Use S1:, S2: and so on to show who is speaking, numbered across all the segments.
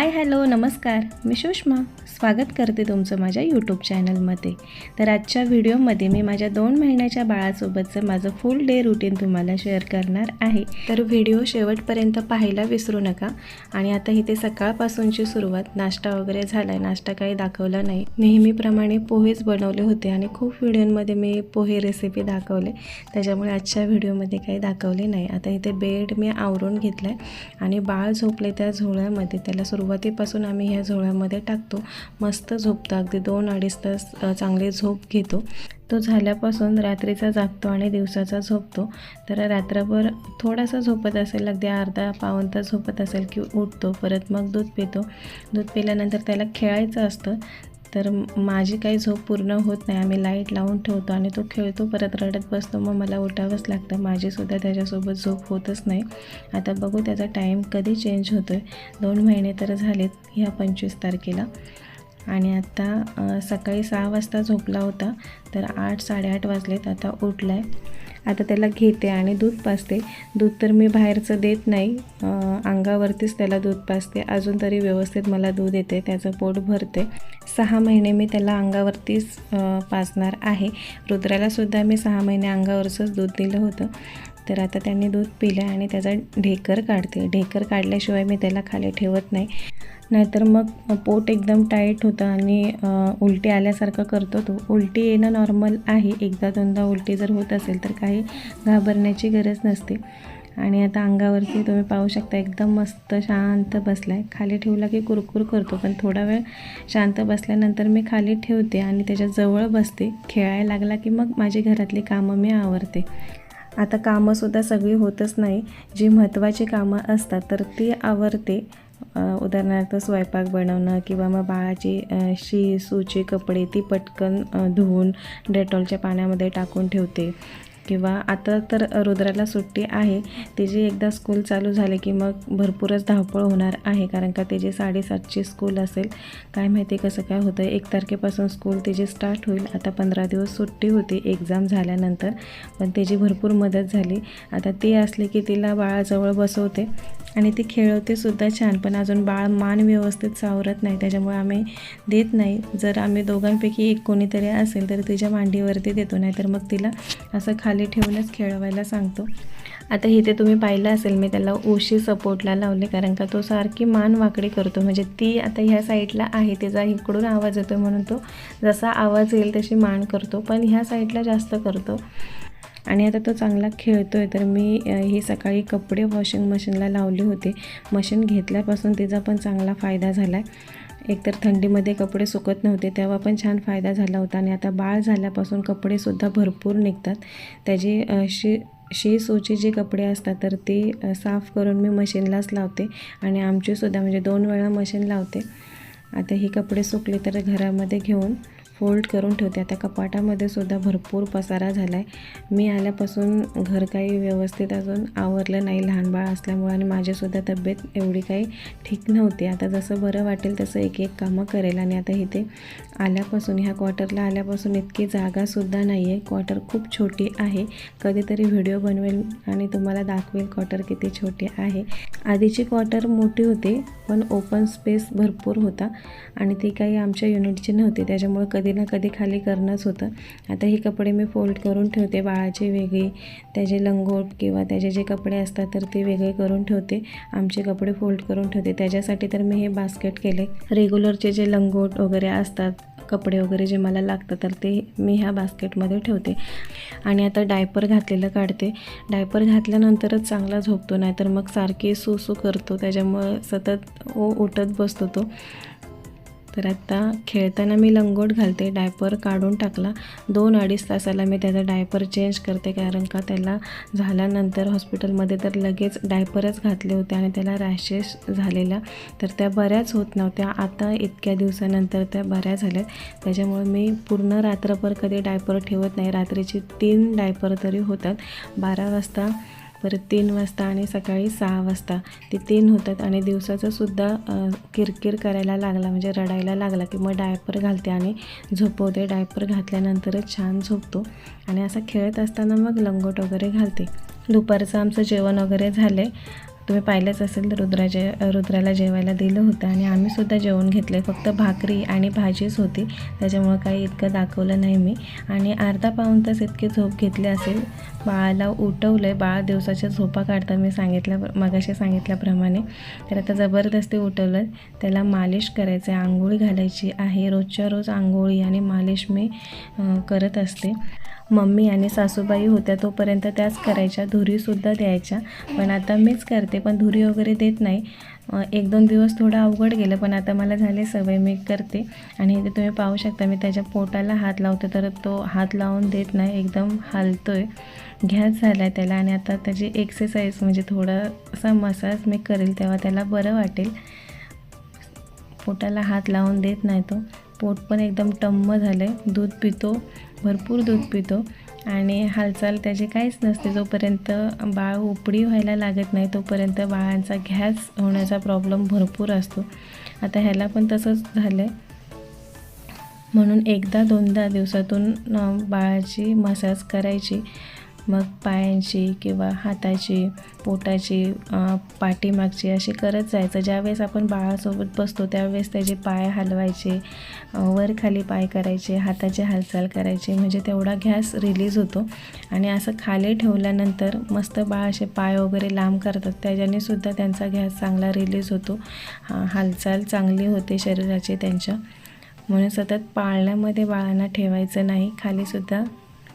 S1: Hi hello नमस्कार. मी सुषमा. स्वागत करते तुमचं माझ्या यूट्यूब चॅनलमध्ये तर आजच्या व्हिडिओमध्ये मी माझ्या दोन महिन्याच्या बाळासोबतचं माझं फुल डे रुटीन तुम्हाला शेअर करणार आहे. तर व्हिडिओ शेवटपर्यंत पाहायला विसरू नका. आणि आता इथे सकाळपासूनची सुरुवात. नाश्ता वगैरे झाला आहे नाश्ता काही दाखवला नाही. नेहमीप्रमाणे पोहेच बनवले होते आणि खूप व्हिडिओमध्ये मी पोहे रेसिपी दाखवले. त्याच्यामुळे आजच्या व्हिडिओमध्ये काही दाखवले नाही. आता इथे बेड मी आवरून घेतला आहे आणि बाळ झोपले त्या झोळ्यामध्ये. त्याला सुरुवात सुरुवातीपासून आम्ही ह्या झोळ्यामध्ये टाकतो. मस्त झोपतो. अगदी दोन अडीच तास चांगली झोप घेतो. तो झाल्यापासून रात्रीचा जागतो आणि दिवसाचा झोपतो. तर रात्रभर थोडासा झोपत असेल अगदी अर्धा पावन तास झोपत असेल की उठतो परत मग दूध पितो. दूध पिल्यानंतर त्याला खेळायचं असतं. तर माझी काही झोप पूर्ण होत नाही. आम्ही लाइट लावून ठेवतो आणि तो खेळतो परत रडत बसतो. मग मला उठावंच लागतं. माझीसुद्धा त्याच्यासोबत झोप होतच नाही. आता बघू त्याचा टाईम कधी चेंज होतो आहे दोन महिने तर झालेत ह्या पंचवीस तारखेला. आणि आत्ता सकाळी सहा वाजता झोपला होता. तर आठ साडेआठ वाजलेत. आता उठला आहे आता त्याला घेते आणि दूध पाजते. दूध तर मी बाहेरचं देत नाही. अंगावरतीच त्याला दूध पाजते. अजून तरी व्यवस्थित मला दूध येते. त्याचं पोट भरते. सहा महिने मी त्याला अंगावरतीच पाजणार आहे. रुद्रालासुद्धा मी सहा महिने अंगावरचंच दूध दिलं होतं. तर आता त्यांनी दूध पिलं आणि त्याचा ढेकर काढते. ढेकर काढल्याशिवाय मी त्याला खाली ठेवत नाही. नाहीतर मग पोट एकदम टाईट होतं आणि उलटी आल्यासारखं करतो तो. उलटी येणं नॉर्मल आहे. एकदा दोनदा उलटी जर होत असेल तर काही घाबरण्याची गरज नसते. आणि आता अंगावरती तुम्ही पाहू शकता एकदम मस्त शांत बसला आहे खाली ठेवला की कुरकुर करतो पण थोडा वेळ शांत बसल्यानंतर मी खाली ठेवते आणि त्याच्याजवळ बसते. खेळायला लागला की मग माझी घरातली कामं मी आवरते. आता कामंसुद्धा सगळी होतच नाही. जी महत्त्वाची कामं असतात तर ती आवरते. उदाहरणार्थ स्वयंपाक बनवणं किंवा मग बाळाची शी सूची कपडे ती पटकन धुवून डेटॉलच्या पाण्यामध्ये टाकून ठेवते. किंवा आता तर रुद्राला सुट्टी आहे. तिची एकदा स्कूल चालू झाले की मग भरपूरच धावपळ होणार आहे. कारण का त्याची साडेसातची स्कूल असेल काय माहिती कसं काय होतं एक तारखेपासून स्कूल तिची स्टार्ट होईल आता पंधरा दिवस सुट्टी होती एक्झाम झाल्यानंतर. पण त्याची भरपूर मदत झाली. आता ती असली की तिला बाळाजवळ बसवते. आणि ती खेळवते सुद्धा छान. पण अजून बाळ मान व्यवस्थित सावरत नाही. त्याच्यामुळे आम्ही देत नाही. जर आम्ही दोघांपैकी एक कोणीतरी असेल तर तिच्या मांडीवरती देतो. नाही तर मग तिला असं खाली ठेवूनच खेळवायला सांगतो. आता इथे तुम्ही पाहिलं असेल मी त्याला उशी सपोर्टला लावले कारण का तो सारखी मान वाकडी करतो. म्हणजे ती आता ह्या साईडला आहे तिचा इकडून आवाज येतो म्हणून तो जसा आवाज येईल तशी मान करतो पण ह्या साईडला जास्त करतो. आणि आता तो चांगला खेळतो आहे तर मी हे ही सकाळी कपडे वॉशिंग मशीनला लावले होते. मशीन घेतल्यापासून तिचा पण चांगला फायदा झाला आहे एकतर थंडीमध्ये कपडे सुकत नव्हते तेव्हा पण छान फायदा झाला होता आणि आता बाळ झाल्यापासून कपडेसुद्धा भरपूर निघतात. त्याची शी शी सूची जे कपडे असतात तर ते साफ करून मी मशीनलाच लावते आणि आमचीसुद्धा म्हणजे दोन वेळा मशीन लावते. आता ही कपडे सुकले तर घरामध्ये घेऊन फोल्ड करून ठेवते. आता कपाटामध्ये सुद्धा भरपूर पसारा झाला आहे मी आल्यापासून घर काही व्यवस्थित अजून आवरलं नाही. लहान बाळ असल्यामुळे आणि माझीसुद्धा तब्येत एवढी काही ठीक नव्हती. आता जसं बरं वाटेल तसं एक एक कामं करेल आणि आता इथे आल्यापासून ह्या क्वार्टरला आल्यापासून इतकी जागासुद्धा नाही आहे क्वार्टर खूप छोटी आहे. कधीतरी व्हिडिओ बनवेल आणि तुम्हाला दाखवेल क्वार्टर किती छोटी आहे. आधीची क्वार्टर मोठी होती पण ओपन स्पेस भरपूर होता आणि ती काही आमच्या युनिटची नव्हती. त्याच्यामुळे कधी ना कधी खाली करणंच होतं. आता हे कपडे मी फोल्ड करून ठेवते. बाळाचे वेगळे त्याचे लंगोट किंवा त्याचे जे कपडे असतात तर ते वेगळे करून ठेवते. आमचे कपडे फोल्ड करून ठेवते. त्याच्यासाठी तर मी हे बास्केट केले. रेग्युलरचे जे लंगोट वगैरे असतात कपडे वगैरे जे मला लागतं तर ते मी ह्या बास्केटमध्ये ठेवते. आणि आता डायपर घातलेलं काढते. डायपर घातल्यानंतरच चांगला झोपतो नाहीतर मग सारखी सुसू करतो. त्याच्यामुळं सतत ओ उठत बसतो तो. तर आत्ता खेळताना मी लंगोट घालते डायपर काढून टाकला. दोन अडीच तासाला मी त्याचा डायपर चेंज करते कारण का त्याला झाल्यानंतर हॉस्पिटलमध्ये तर लगेच डायपरच घातले होते आणि त्याला रॅशेस झालेल्या. तर त्या बऱ्याच होत नव्हत्या. आता इतक्या दिवसानंतर त्या बऱ्या झाल्यात त्याच्यामुळे मी पूर्ण रात्रभर कधी डायपर ठेवत नाही. रात्रीची तीन डायपर तरी होतात. बारा वाजता परत तीन वाजता आणि सकाळी सहा वाजता. ते तीन होतात आणि दिवसाचं सुद्धा किरकिर करायला लागला म्हणजे रडायला लागला की मग डायपर घालते आणि झोपवते. डायपर घातल्यानंतरच छान झोपतो आणि असं खेळत असताना मग लंगोट वगैरे घालते. दुपारचं आमचं जेवण वगैरे झालं आहे तुम्ही पाहिलंच असेल तर जे रुद्राला जेवायला दिलं होतं आणि आम्हीसुद्धा जेवण घेतलं. फक्त भाकरी आणि भाजीच होती. त्याच्यामुळं काही इतकं दाखवलं नाही मी. आणि अर्धा पाऊण तास इतके झोप घेतले असेल. बाळाला उठवलं आहे बाळ दिवसाच्या झोपा काढता मी सांगितल्या मगाशी सांगितल्याप्रमाणे. तर आता जबरदस्ती उठवलं त्याला मालिश करायचं आहे आंघोळी घालायची आहे. रोजच्या रोज आंघोळी आणि मालिश मी करत असते. मम्मी आणि सासूबाई होत्या तोपर्यंत त्याच करायच्या. धुरीसुद्धा द्यायच्या. पण आता मीच करते पण धुरी वगैरे देत नाही. एक दोन दिवस थोडं अवघड गेलं पण आता मला झाले सवय मी करते. आणि इथे तुम्ही पाहू शकता मी त्याच्या पोटाला हात लावते तर तो हात लावून देत नाही एकदम हालतो आहे घ्यास झाला आहे त्याला. आणि आता त्याची एक्सरसाइज म्हणजे थोडासा मसाज मी करेल तेव्हा त्याला बरं वाटेल. पोटाला हात लावून देत नाही तो. पोट पण एकदम टम्म झालं आहे दूध पितो. भरपूर दूध पितो आणि हालचाल त्याची काहीच नसते. जोपर्यंत बाळ उपडी व्हायला लागत नाही तोपर्यंत बाळांचा घॅस होण्याचा प्रॉब्लेम भरपूर असतो. आता ह्याला पण तसंच झालं आहे म्हणून एकदा दोनदा दिवसातून बाळाची मसाज करायची. मग पायांची किंवा हाताची पोटाची पाठीमागची अशी करत जायचं. ज्यावेळेस आपण बाळासोबत बसतो त्यावेळेस त्याचे पाय हलवायचे वर खाली पाय करायचे हाताची हालचाल करायची. म्हणजे तेवढा गॅस रिलीज होतो. आणि असं खाली ठेवल्यानंतर मस्त बाळ असे पाय वगैरे लांब करतात. त्याच्याने सुद्धा त्यांचा गॅस चांगला रिलीज होतो. हालचाल चांगली होते शरीराची त्यांच्या. म्हणून सतत पाळण्यामध्ये बाळांना ठेवायचं नाही. खालीसुद्धा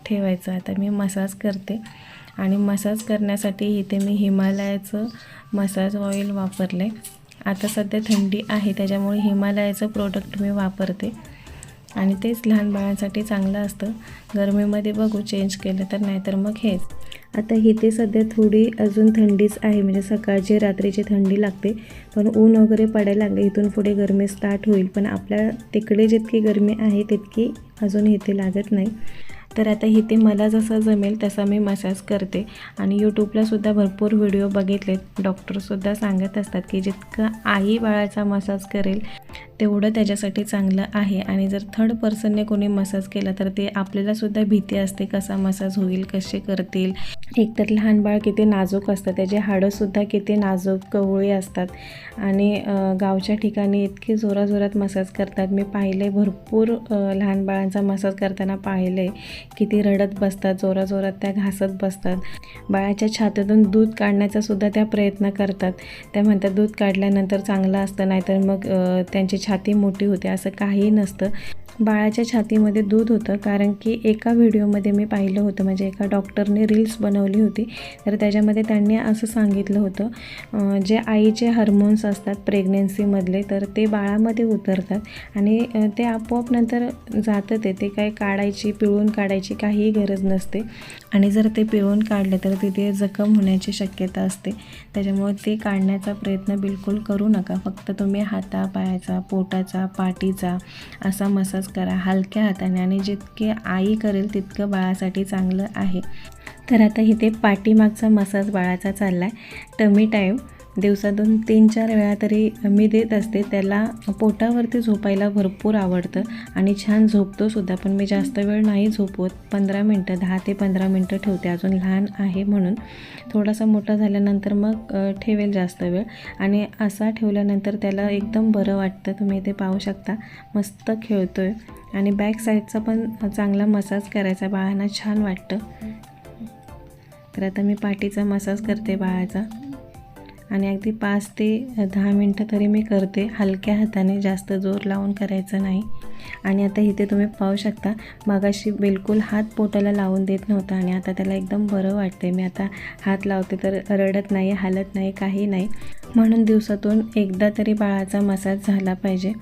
S1: ठेवायचं. आता मी मसाज करते. आणि मसाज करण्यासाठी इथे मी हिमालयाचं मसाज ऑइल वापरले आता सध्या थंडी आहे त्याच्यामुळे हिमालयाचं प्रोडक्ट मी वापरते. आणि तेच लहान बाळांसाठी चांगलं असतं. गरमीमध्ये बघू चेंज केलं तर नाहीतर मग हेच. आता इथे सध्या थोडी अजून थंडीच आहे म्हणजे सकाळची रात्रीची थंडी लागते. पण ऊन वगैरे पडायला लागले इथून पुढे गरमी स्टार्ट होईल. पण आपल्या तिकडे जितकी गरमी आहे तितकी अजून इथे लागत नाही. तर आता इथे मला जसं जमेल तसा मी मसाज करते. आणि यूट्यूबलासुद्धा भरपूर व्हिडिओ बघितलेत. डॉक्टरसुद्धा सांगत असतात की जितकं आई बाळाचा मसाज करेल तेवढं त्याच्यासाठी चांगलं आहे. आणि जर थर्ड पर्सनने कोणी मसाज केला तर ते आपल्यालासुद्धा भीती असते कसा मसाज होईल कसे करतील. एकतर लहान बाळ किती नाजूक असतं त्याचे हाडंसुद्धा किती नाजूक कवळी असतात. आणि गावच्या ठिकाणी इतके जोराजोरात मसाज करतात. मी पाहिले भरपूर लहान बाळांचा मसाज करताना पाहिले किती रडत बसतात जोराजोरात त्या घासत बसतात. बाळाच्या छातीतून दूध काढण्याचासुद्धा त्या प्रयत्न करतात. त्या म्हणतात दूध काढल्यानंतर चांगलं असतं नाहीतर मग त्यांचे छाती मोठी होते असं काहीही नसतं. बाळाच्या छातीमध्ये दूध होतं कारण की एका व्हिडिओमध्ये मी पाहिलं होतं म्हणजे एका डॉक्टरने रील्स बनवली होती. तर त्याच्यामध्ये त्यांनी असं सांगितलं होतं जे आईचे हार्मोन्स असतात प्रेग्नेन्सीमधले तर ते बाळामध्ये उतरतात आणि ते आपोआप नंतर जातं ते. ते काय काढायची पिळून काढायची काहीही गरज नसते. आणि जर ते पिळून काढले तर तिथे जखम होण्याची शक्यता असते. त्याच्यामुळे ते काढण्याचा प्रयत्न बिलकुल करू नका. फक्त तुम्ही हातापायाचा पोटाचा पाठीचा असा मसाज करा. हलक्या हाताने आणि जितके आई करेल तितकं बाळासाठी चांगलं आहे. तर आता इथे पाठीमागचा मसाज बाळाचा चालला आहे टमी टाईम दिवसातून तीन चार वेळा तरी मी देत असते. त्याला पोटावरती झोपायला भरपूर आवडतं आणि छान झोपतोसुद्धा पण मी जास्त वेळ नाही झोपवत. पंधरा मिनटं दहा ते पंधरा मिनटं ठेवते. अजून लहान आहे म्हणून. थोडासा मोठा झाल्यानंतर मग ठेवेल जास्त वेळ. आणि असा ठेवल्यानंतर त्याला एकदम बरं वाटतं. तुम्ही इथे पाहू शकता. मस्त खेळतो आहे आणि बॅक साईडचा पण चांगला मसाज करायचा. बाळांना छान वाटतं. तर आता मी पाठीचा मसाज करते बाळाचा. आणि अगदी पाच ते दहा मिनटं तरी मी करते. हलक्या हाताने जास्त जोर लावून करायचं नाही. आणि आता इथे तुम्ही पाहू शकता मगाशी बिलकुल हात पोटाला लावून देत नव्हता आणि आता त्याला एकदम बरं वाटते मी आता हात लावते तर रडत नाही हालत नाही काही नाही. म्हणून दिवसातून एकदा तरी बाळाचा मसाज झाला पाहिजे.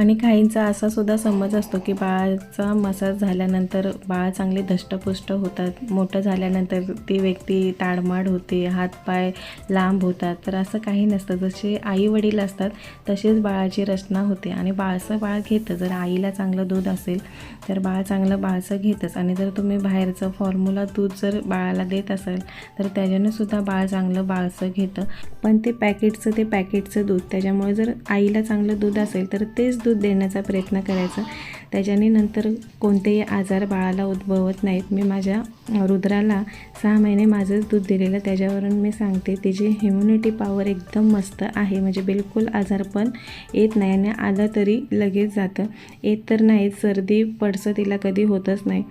S1: आणि काहींचा असा सुद्धा समज असतो की बाळाचा मसाज झाल्यानंतर बाळ चांगले धष्टपुष्ट होतात मोठं झाल्यानंतर ती व्यक्ती ताडमाड होते हातपाय लांब होतात. तर असं काही नसतं. जसे आई वडील असतात तसेच बाळाची रचना होते. आणि बाळसं बाळ घेतं. जर आईला चांगलं दूध असेल तर बाळ चांगलं बाळसं घेतच. आणि जर तुम्ही बाहेरचं फॉर्म्युला दूध जर बाळाला देत असाल तर त्याच्यानं सुद्धा बाळ चांगलं बाळसं घेतं. पण ते पॅकेटचं ते पॅकेटचं दूध. त्याच्यामुळे जर आईला चांगलं दूध असेल तर तेच दूध दूध देण्याचा प्रयत्न करायचा. त्याच्याने नंतर कोणतेही आजार बाळाला उद्भवत नाहीत. मी माझ्या रुद्राला सहा महिने माझंच दूध दिलेलं. त्याच्यावरून मी सांगते तिची ह्युम्युनिटी पॉवर एकदम मस्त आहे. म्हणजे बिलकुल आजार पण येत नाही आणि आलं तरी लगेच जातं. येत तर नाही सर्दी पडसं तिला कधी होतच नाही.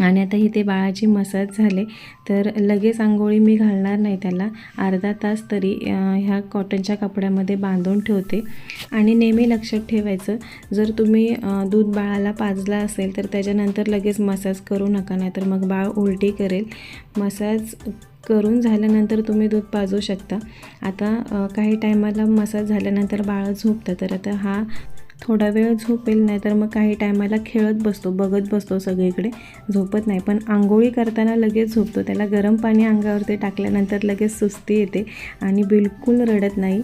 S1: आणि आता इथे बाळाची मसाज झाले. तर लगेच आंघोळी मी घालणार नाही त्याला. अर्धा तास तरी ह्या कॉटनच्या कपड्यामध्ये बांधून ठेवते. आणि नेहमी लक्षात ठेवायचं जर तुम्ही दूध बाळाला पाजला असेल तर त्याच्यानंतर लगेच मसाज करू नका नाहीतर मग बाळ उलटी करेल. मसाज करून झाल्यानंतर तुम्ही दूध पाजू शकता. आता काही टायमाला मसाज झाल्यानंतर बाळ झोपतं तर आता हा थोडा वेळ झोपेल नाही तर मग काही टायमाला खेळत बसतो बघत बसतो सगळीकडे. झोपत नाही पण आंघोळी करताना लगेच झोपतो. त्याला गरम पाणी अंगावरती टाकल्यानंतर लगेच सुस्ती येते आणि बिलकुल रडत नाही.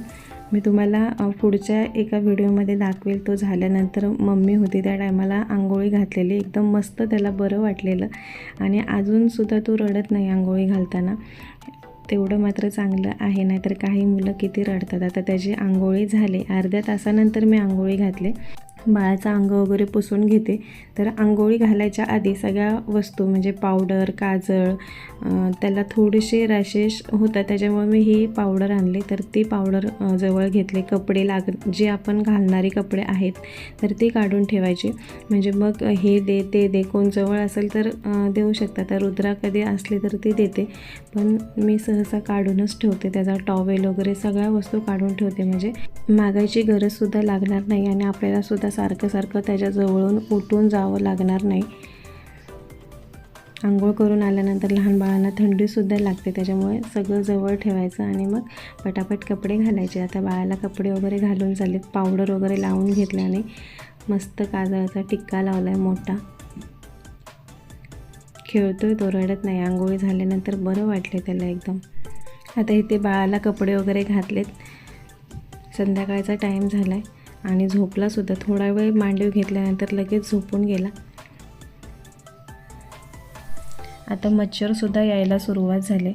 S1: मी तुम्हाला पुढच्या एका व्हिडिओमध्ये दाखवेल तो झाल्यानंतर मम्मी होती त्या टायमाला आंघोळी घातलेली. एकदम मस्त त्याला बरं वाटलेलं. आणि अजूनसुद्धा तो रडत नाही आंघोळी घालताना. तेवढं मात्र चांगलं आहे. नाहीतर काही मुलं किती रडतात. आता त्याची आंघोळी झाली. अर्ध्या तासानंतर मी आंघोळी घातले. बाळाचा अंग वगैरे पुसून घेते. तर आंघोळी घालायच्या आधी सगळ्या वस्तू म्हणजे पावडर काजळ त्याला थोडेसे रॅशेस होतात. त्याच्यामुळे मी ही पावडर आणली. तर ती पावडर जवळ घेतले. कपडे लाग जे आपण घालणारे कपडे आहेत तर ती काढून ठेवायची. म्हणजे मग हे दे ते दे. कोण जवळ असेल तर देऊ शकता. तर रुद्रा कधी असली तर ती देते. पण मी सहसा काढूनच ठेवते. त्याचा टॉवेल वगैरे सगळ्या वस्तू काढून ठेवते. म्हणजे मागायची गरजसुद्धा लागणार नाही आणि आपल्यालासुद्धा सारखं सारखं त्याच्याजवळून उठून जावं लागणार नाही. आंघोळ करून आल्यानंतर लहान बाळांना थंडीसुद्धा लागते. त्याच्यामुळे सगळं जवळ ठेवायचं आणि मग पटापट कपडे घालायचे. आता बाळाला कपडे वगैरे घालून झालेत पावडर वगैरे लावून घेतल्याने मस्त काजळाचा टिक्का लावला आहे मोठा. खेळतोय तो रडत नाही. आंघोळी झाल्यानंतर बरं वाटले त्याला एकदम. आता इथे बाळाला कपडे वगैरे घातलेत. संध्याकाळचा टाईम झाला आहे आणि झोपलासुद्धा थोडा वेळ मांडीव घेतल्यानंतर लगेच झोपून गेला. आता मच्छरसुद्धा यायला सुरुवात झाले.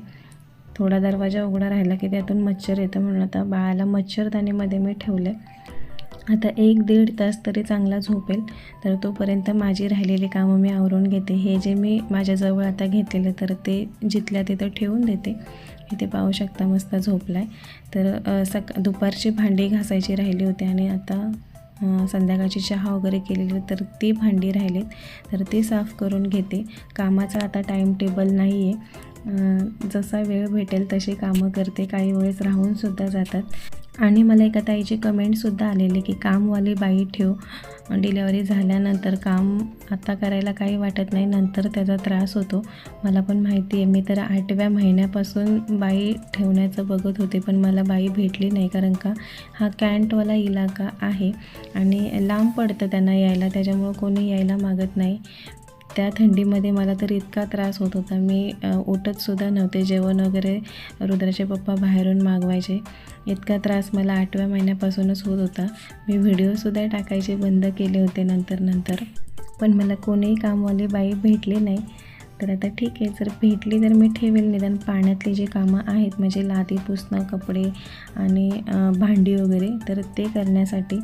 S1: थोडा दरवाजा उघडा राहिला की त्यातून मच्छर येतं म्हणून आता बाळाला मच्छरदाणीमध्ये मी ठेवले आता एक दीड तास तरी चांगला झोपेल तर तोपर्यंत माझी राहिलेली कामं मी आवरून घेते. हे जे मी माझ्याजवळ आता घेतलेलं तर ते जिथल्या तिथं ठेवून देते. इथे पाहू शकता मस्त झोपला आहे तर सक दुपारची भांडी घासायची राहिली होती आणि आता संध्याकाळची चहा वगैरे केलेली तर ती भांडी राहिलीत. तर ती साफ करून घेते. कामाचा आता टाईम टेबल नाही आहे जसा वेळ भेटेल तशी कामं करते. काही वेळेस राहूनसुद्धा जातात. आणि मला एका ताईची कमेंटसुद्धा आलेली की कामवाली बाई ठेव. डिलेवरी झाल्यानंतर काम आता करायला काही वाटत नाही नंतर त्याचा त्रास होतो. मला पण माहिती आहे मी तर आठव्या महिन्यापासून बाई ठेवण्याचं बघत होते पण मला बाई भेटली नाही कारण का? हा कॅन्टवाला इलाका आहे आणि लांब पडतं त्यांना यायला त्याच्यामुळं कोणी यायला मागत नाही. त्या थंडीमध्ये मला तर इतका त्रास होत होता. मी उठतसुद्धा नव्हते. जेवण वगैरे रुद्राचे पप्पा बाहेरून मागवायचे. इतका त्रास मला आठव्या महिन्यापासूनच होत होता. मी व्हिडिओसुद्धा टाकायचे बंद केले होते नंतर नंतर. पण मला कोणीही कामवाली बाई भेटली नाही. तर आता ठीक आहे. जर भेटली तर मी ठेवेल निदान. पाण्यातली जी कामं आहेत म्हणजे लादी पुसणं कपडे आणि भांडी वगैरे तर ते करण्यासाठी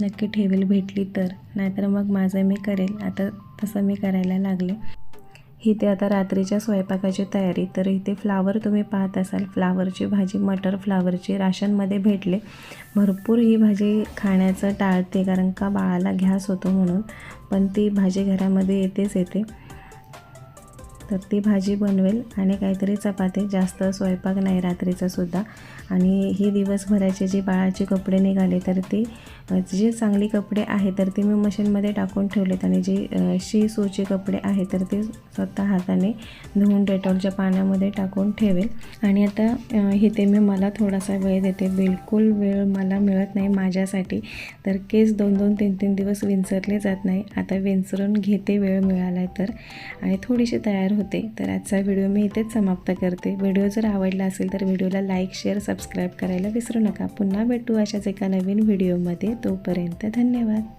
S1: नक्की ठेवेल भेटली तर. नाहीतर मग माझं मी करेल. आता तसं मी करायला लागले. इथे आता रात्रीच्या स्वयंपाकाची तयारी. तर इथे फ्लावर तुम्ही पाहत असाल. फ्लावरची भाजी मटर फ्लावरची राशनमध्ये भेटले. भरपूर ही भाजी खाण्याचं टाळते कारण का बाळाला घ्यास होतो म्हणून. पण ती भाजी घरामध्ये येतेच येते. तर ती भाजी बनवेल आणि काहीतरी चपाती. जास्त स्वयंपाक नाही रात्रीचा सुद्धा. आणि ही दिवसभराचे जे बाळाचे कपडे निघाले तर ती जे चांगले कपडे आहेत तर ते मी मशीनमध्ये टाकून ठेवलेत. आणि जे शी सोचे कपडे आहेत तर ते स्वतः हाताने धुवून डेटॉलच्या पाण्यामध्ये टाकून ठेवेल. आणि आता इथे मी मला थोडासा वेळ देते. बिलकुल वेळ मला मिळत नाही माझ्यासाठी. तर केस दोन दोन तीन तीन दिवस विंचरले जात नाही. आता विंचरून घेते वेळ मिळाला तर. आणि थोडीशी तयार होते. तर आजचा व्हिडिओ मी इथेच समाप्त करते. व्हिडिओ जर आवडला असेल तर व्हिडिओला लाईक शेअर सबस्क्राईब करायला विसरू नका. पुन्हा भेटू अशाच एका नवीन व्हिडिओमध्ये. तोपर्यंत धन्यवाद.